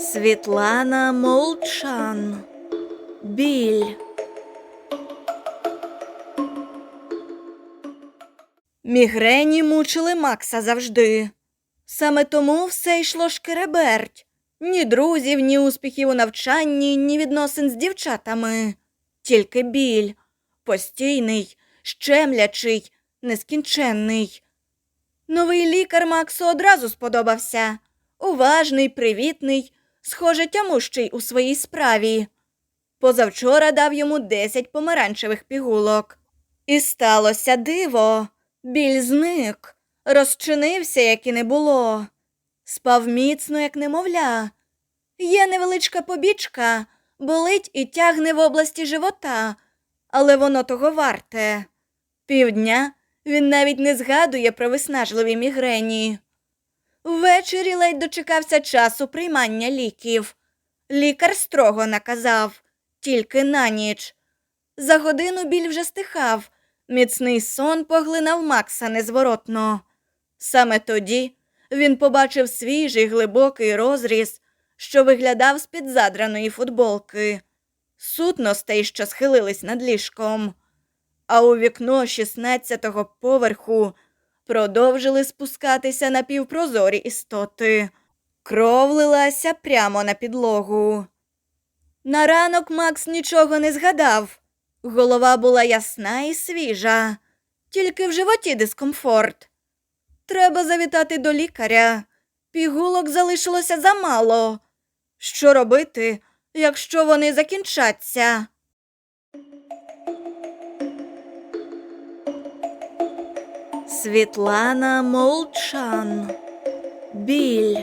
Світлана Молчан. Біль. Мігрені мучили Макса завжди. Саме тому все йшло шкереберть. Ні друзів, ні успіхів у навчанні, ні відносин з дівчатами. Тільки біль. Постійний, щемлячий, нескінченний. Новий лікар Максу одразу сподобався. Уважний, привітний, схоже, тямущий у своїй справі. Позавчора дав йому 10 помаранчевих пігулок. І сталося диво. Біль зник, розчинився, як і не було. Спав міцно, як немовля. Є невеличка побічка, болить і тягне в області живота, але воно того варте. Півдня він навіть не згадує про виснажливі мігрені. Ввечері ледь дочекався часу приймання ліків. Лікар строго наказав тільки на ніч. За годину біль вже стихав, міцний сон поглинав Макса незворотно. Саме тоді він побачив свіжий глибокий розріз, що виглядав з-під задраної футболки, сутностей, що схилились над ліжком. А у вікно 16-го поверху продовжили спускатися напівпрозорі істоти. Кров лилася прямо на підлогу. На ранок Макс нічого не згадав. Голова була ясна і свіжа, тільки в животі дискомфорт. Треба завітати до лікаря. Пігулок залишилося замало. Що робити, якщо вони закінчаться? Світлана Молчан. Біль.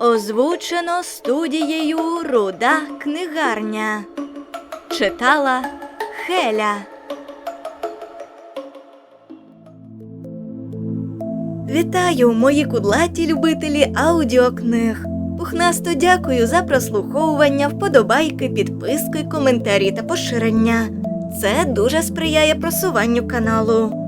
Озвучено студією Руда книгарня. Читала Хеля. Вітаю, мої кудлаті любителі аудіокниг. Пухнасто дякую за прослуховування, вподобайки, підписки, коментарі та поширення. Це дуже сприяє просуванню каналу.